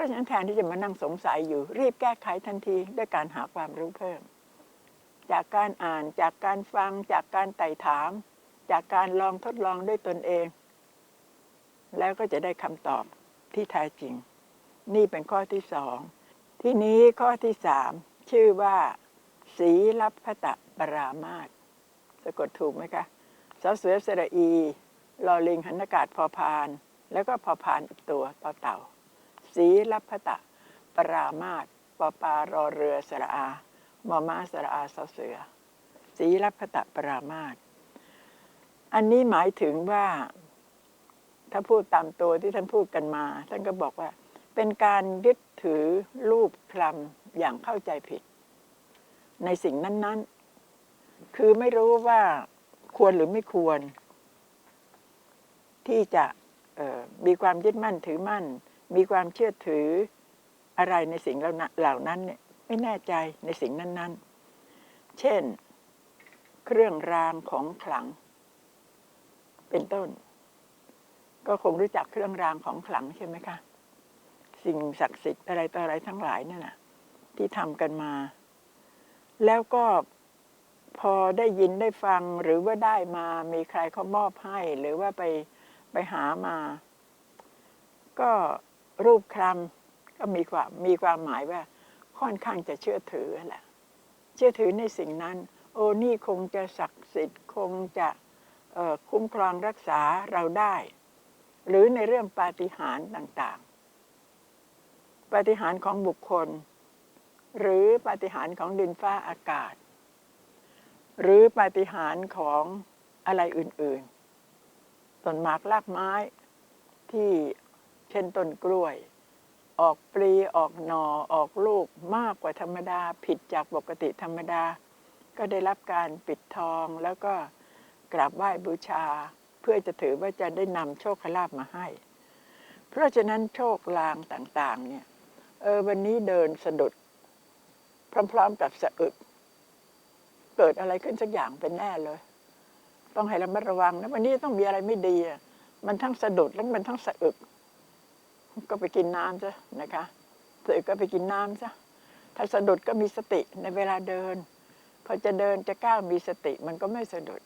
ราะฉะนั้นแทนที่จะมานั่งสงสัยอยู่ รีบแก้ไขทันทีด้วยการหาความรู้เพิ่ม จากการอ่านจากการฟัง จากการไต่ถาม จากการลองทดลองด้วยตนเอง แล้วก็จะได้คำตอบที่แท้จริง นี่เป็นข้อที่สองที่นี้ข้อที่สามชื่อว่า สีลับพตะปรามาตสะกดถูกไหมคะสอเสือสระอีลอลิงหันอากาศพอพาน แล้วก็พอพานอีกตัวต่อเต่า สีลับพตะ ปรามาตปปารอเรือสระอามอมาสระอาสเสือ สีลับพตะปรามาตอันนี้หมายถึงว่า ถ้าพูดตามตัวที่ท่านพูดกันมา ท่านก็บอกว่า เป็นการยึดถือรูปคลำอย่างเข้าใจผิด ในสิ่งนั้น ๆ คือไม่รู้ว่าควรหรือไม่ควร ที่จะมีความยึดมั่นถือมั่น มีความเชื่อถืออะไรในสิ่งเหล่านั้นเนี่ยไม่แน่ใจในสิ่งนั้น ๆ เช่น เครื่องรางของขลัง เป็นต้น ก็คงรู้จักเครื่องรางของขลังใช่ไหมคะ สิ่งศักดิ์สิทธิ์อะไรต่ออะไรทั้งหลายนั่นนะที่ทำกันมา แล้วก็พอได้ยินได้ฟังหรือว่าได้มามีใครเขามอบให้ หรือว่าไปไปหามา ก็ รูปคลำก็มีความมีความหมายว่าค่อนข้างจะเชื่อถือแหละเชื่อถือในสิ่งนั้น โอ้นี่คงจะศักดิ์สิทธิ์คงจะคุ้มครองรักษาเราได้ หรือในเรื่องปาฏิหาริย์ต่างๆ ปาฏิหาริย์ของบุคคล หรือปาฏิหาริย์ของดินฟ้าอากาศ หรือปาฏิหาริย์ของอะไรอื่นๆ ต้นหมากลากไม้ที่ เช่นต้นกล้วย ออกปลีออกหนอออกลูกมากกว่าธรรมดา ผิดจากปกติธรรมดา ก็ได้รับการปิดทองแล้วก็กราบไหว้บูชา เพื่อจะถือว่าจะได้นำโชคลาภมาให้ เพราะฉะนั้นโชคลางต่างๆเนี่ยเออวันนี้เดินสะดุด พร้อม ๆ กับสะอึกเกิดอะไรขึ้นสักอย่างเป็นแน่เลย ต้องให้ระมัดระวังนะวันนี้ต้องมีอะไรไม่ดีมันทั้งสะดุดแล้วมันทั้งสะอึก ก็ไปกินน้ำซะนะคะสะอึกก็ไปกินน้ำซะถ้าสะดุดก็มีสติในเวลาเดิน พอจะเดินจะก้าวมีสติมันก็ไม่สะดุด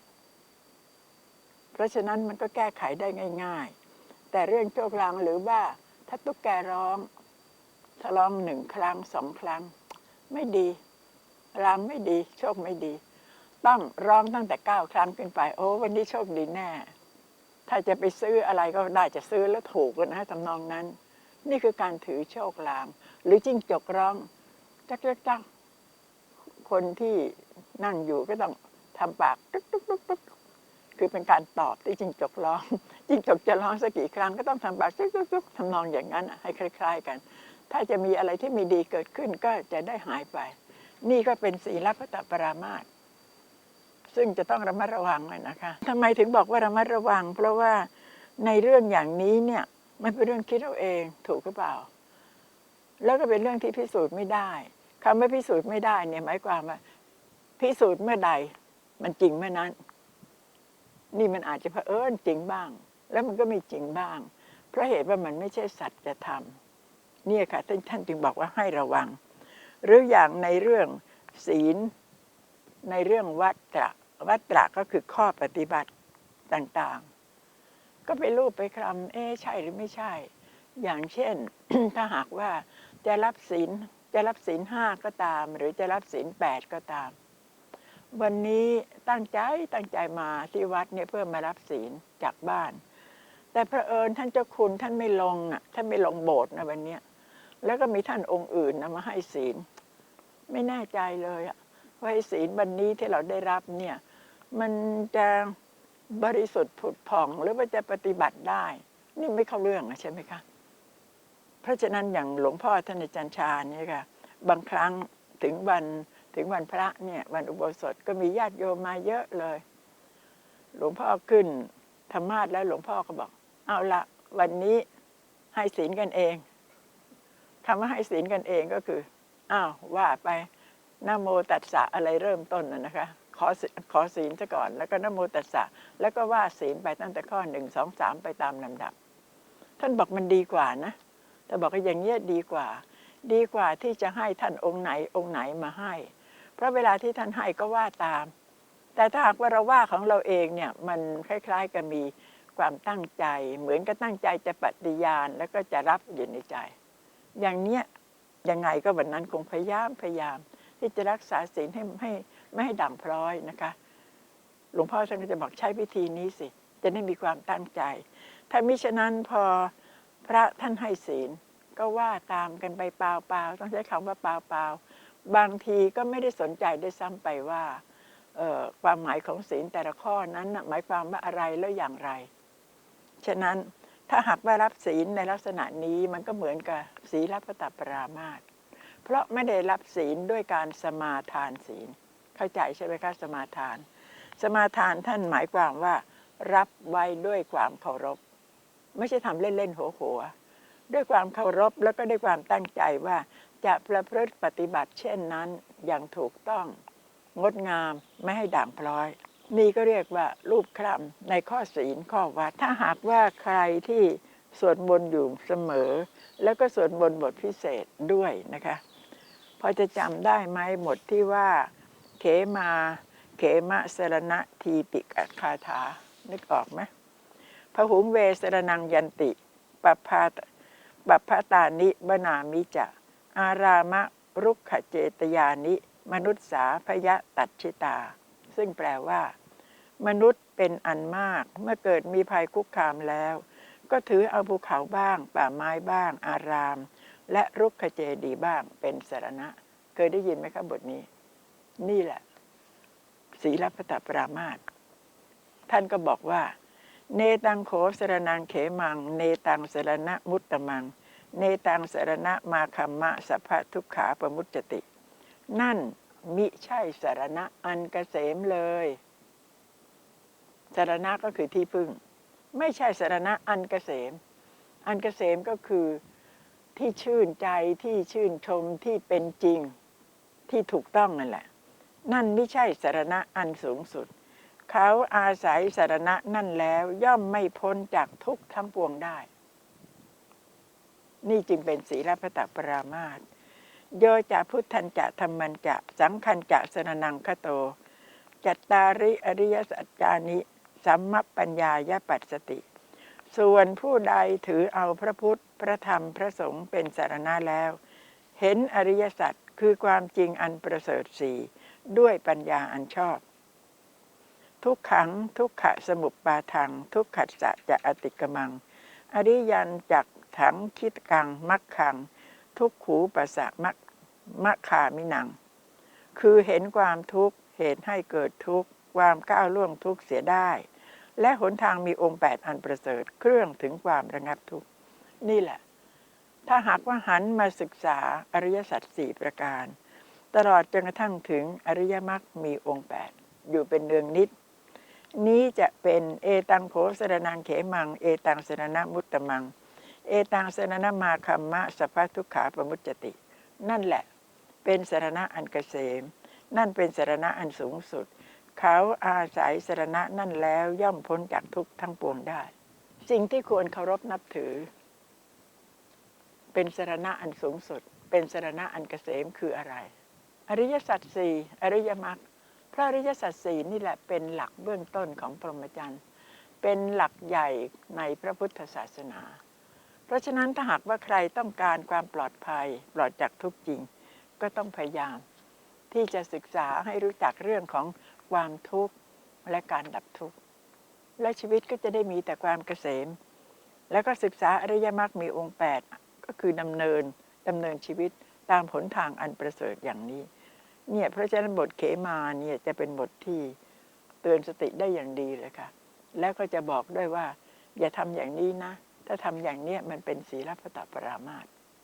เพราะฉะนั้นมันก็แก้ไขได้ง่าย ๆ แต่เรื่องโชคลางหรือว่าถ้าตุ๊กแกร้องถ้าร้องหนึ่งครั้งสองครั้ง ไม่ดีรางไม่ดี โชคไม่ดี ต้องร้องตั้งแต่เก้าครั้งขึ้นไป โอ้วันนี้โชคดีแน่ ถ้าจะไปซื้ออะไรก็ได้จะซื้อแล้วถูกกันนะทำนองนั้น นี่คือการถือโชคลางหรือจิ้งจกร้องจักจักจักคนที่นั่งอยู่ก็ต้องทำปากตุ๊กตุ๊กตุ๊กตุ๊กคือเป็นการตอบที่จิ้งจกร้องจิ้งจกจะร้องสักกี่ครั้งก็ต้องทำปากตุ๊กตุ๊กตุ๊กทำนองอย่างนั้นให้คล้าย ๆกัน ถ้าจะมีอะไรที่ไม่ดีเกิดขึ้นก็จะได้หายไป นี่ก็เป็นศีลพัตตปรามาส ซึ่งจะต้องระมัดระวังเลยนะคะทำไมถึงบอกว่าระมัดระวัง เพราะว่าในเรื่องอย่างนี้เนี่ยมันเป็นเรื่องคิดเอาเองถูกหรือเปล่า แล้วก็เป็นเรื่องที่พิสูจน์ไม่ได้คำว่าพิสูจน์ไม่ได้เนี่ยหมายความว่าพิสูจน์เมื่อใด มันจริงเมื่อนั้น นี่มันอาจจะเผอิญจริงบ้าง แล้วมันก็ไม่จริงบ้าง เพราะเหตุว่ามันไม่ใช่สัจธรรมเนี่ยค่ะท่านท่านจึงบอกว่าให้ระวัง หรืออย่างในเรื่องศีลในเรื่องวัตตระ วัตตระก็คือข้อปฏิบัติต่างๆ ก็ไปรูปไปคลำเอ๊ะใช่หรือไม่ใช่ อย่างเช่น ถ้าหากว่าจะรับศีลจะรับศีลห้าก็ตาม หรือจะรับศีลแปดก็ตาม วันนี้ตั้งใจตั้งใจมาที่วัดเนี่ยเพื่อมารับศีลจากบ้าน แต่พระเอิญท่านเจ้าคุณท่านไม่ลงอะท่านไม่ลงโบสถ์นะวันนี้แล้วก็มีท่านองค์อื่นนะมาให้ศีล ไม่แน่ใจเลยอะ ว่าไอ้ศีลวันนี้ที่เราได้รับเนี่ย มันจะบริสุทธิ์ผุดผ่องหรือว่าจะปฏิบัติได้ นี่ไม่เข้าเรื่องใช่ไหมคะเพราะฉะนั้นอย่างหลวงพ่อท่านอาจารย์ชาเนี่ยค่ะ บางครั้งถึงวันถึงวันพระเนี่ย วันอุโบสถก็มีญาติโยมมาเยอะเลย หลวงพ่อขึ้นธรรมาสแล้วหลวงพ่อก็บอก เอาละวันนี้ให้ศีลกันเองคำว่าให้ศีลกันเองก็คืออ้าวว่าไป นโมตัสสะอะไรเริ่มต้นนะนะคะ ขอศีขอศีลซะก่อน แล้วก็นโมตัสสะแล้วก็ว่าศีลไปตั้งแต่ข้อหนึ่งสองสามไปตามลำดับ ท่านบอกมันดีกว่านะแต่บอกว่าอย่างเงี้ยดีกว่า ดีกว่าที่จะให้ท่านองค์ไหนองค์ไหนมาให้ เพราะเวลาที่ท่านให้ก็ว่าตาม แต่ถ้าหากว่าเราว่าของเราเองเนี่ยมันคล้ายๆกับมีความตั้งใจเหมือนกับตั้งใจจะปฏิญาณแล้วก็จะรับอยู่ในใจ อย่างเนี้ยยังไงก็วันนั้นคงพยายามพยายาม ที่จะรักษาศีลให้ให้ไม่ให้ด่างพร้อยนะคะ หลวงพ่อท่านก็จะบอกใช้วิธีนี้สิ จะได้มีความตั้งใจ ถ้ามิฉะนั้นพอพระท่านให้ศีล ก็ว่าตามกันไปเปล่าๆต้องใช้คำว่าเปล่าๆบางทีก็ไม่ได้สนใจได้ซ้ำไปว่าความหมายของศีลแต่ละข้อนั้นหมายความว่าอะไรแล้วอย่างไร ฉะนั้นถ้าหากว่ารับศีลในลักษณะนี้มันก็เหมือนกับศีลพระตัปรามาส เพราะไม่ได้รับศีลด้วยการสมาทานศีล เข้าใจใช่ไหมคะสมาทาน สมาทานท่านหมายความว่า รับไว้ด้วยความเคารพ ไม่ใช่ทำเล่นๆหัวหัวๆด้วยความเคารพแล้วก็ด้วยความตั้งใจว่าจะประพฤติปฏิบัติเช่นนั้นอย่างถูกต้องงดงามไม่ให้ด่างพร้อย นี่ก็เรียกว่ารูปคลำในข้อศีลข้อวัด ถ้าหากว่าใครที่สวดมนต์อยู่เสมอ แล้วก็สวดมนต์บทพิเศษด้วยนะคะ อจะจำได้ไหมหมดที่ว่า เขมาเขมะสรณะทีปิกคาถา นึกออกไหมพหุงเวสรนังยันติปปพาปัปพตานิบนามิจะ อารามะรุกขเจตยานิ มนุษสาพยะตัดชิตา ซึ่งแปลว่า มนุษย์เป็นอันมากเมื่อเกิดมีภัยคุกคามแล้ว ก็ถือเอาภูเขาบ้าง ป่าไม้บ้าง อาราม และรุกขเจดีบ้างเป็นสารณะ เคยได้ยินไหมครับบทนี้ นี่แหละศีลพัตปรามาสท่านก็บอกว่า เนตังโขสรนังเขมัง เนตังสรณะมุตตมัง เนตังสรณะมาคัมมะสัพพทุกขาปมุจจติ นั่นมิใช่สารณะอันเกษมเลยสารณะก็คือที่พึ่ง ไม่ใช่สารณะอันเกษม อันเกษมก็คือ ที่ชื่นใจที่ชื่นชมที่เป็นจริงที่ถูกต้องนั่นแหละ นั่นไม่ใช่สารณะอันสูงสุด เขาอาศัยสารณะนั่นแล้วย่อมไม่พ้นจากทุกข์ทั้งปวงได้ นี่จึงเป็นศีลพระตปรามาสโยจะพุทธันจะธรรมันจะสังคันจะสนนังคโต จัตตาริอริยสัจจานิ สัมมปัญญายปัสสติ ส่วนผู้ใดถือเอาพระพุทธ พระธรรม พระสงฆ์เป็นสารณะแล้ว เห็นอริยสัจคือความจริงอันประเสริฐสี่ด้วยปัญญาอันชอบ ทุกขังทุกขะสมุปปาทัง ทุกขัสสะจะอติกมัง อริยันจักถังคิดกังมักขัง ทุกขูปะสะมักมะขามินัง คือเห็นความทุกข์เหตุให้เกิดทุกข์ความก้าวล่วงทุกข์เสียได้ และหนทางมีองค์แปดอันประเสริฐเครื่องถึงความระงับทุกข์นี่แหละ ถ้าหากว่าหันมาศึกษาอริยสัจสี่ประการ ตลอดจนกระทั่งถึงอริยมรรคมีองค์แปดอยู่เป็นเนืองนิด นี้จะเป็นเอตังโขสรนังเขมัง เอตังสรณมุตตมัง เอตังสรณมาคัมมะสัพพะทุกขาปมุจจติ นั่นแหละ เป็นสรณะอันเกษม นั่นเป็นสรณะอันสูงสุด เขาอาศัยสรณะนั่นแล้วย่อมพ้นจากทุกข์ทั้งปวงได้ สิ่งที่ควรเคารพนับถือ เป็นสรณะอันสูงสุด เป็นสรณะอันเกษมคืออะไร อริยสัจสี่อริยมรรคพระอริยสัจสี่นี่แหละเป็นหลักเบื้องต้นของพรหมจรรย์เป็นหลักใหญ่ในพระพุทธศาสนา เพราะฉะนั้นถ้าหากว่าใครต้องการความปลอดภัยปลอดจากทุกข์จริง ก็ต้องพยายาม ที่จะศึกษาให้รู้จักเรื่องของ ความทุกข์และการดับทุกข์ และชีวิตก็จะได้มีแต่ความเกษม แล้วก็ศึกษาอริยมรรคมีองค์ 8 ก็คือดำเนินดำเนินชีวิตตามหนทางอันประเสริฐอย่างนี้ เนี่ยเพราะฉะนั้นบทเขมาเนี่ยจะเป็นบทที่เตือนสติได้อย่างดีเลยค่ะ แล้วก็จะบอกด้วยว่า อย่าทำอย่างนี้นะ ถ้าทำอย่างเนี้ยมันเป็นศีลพตปรามาส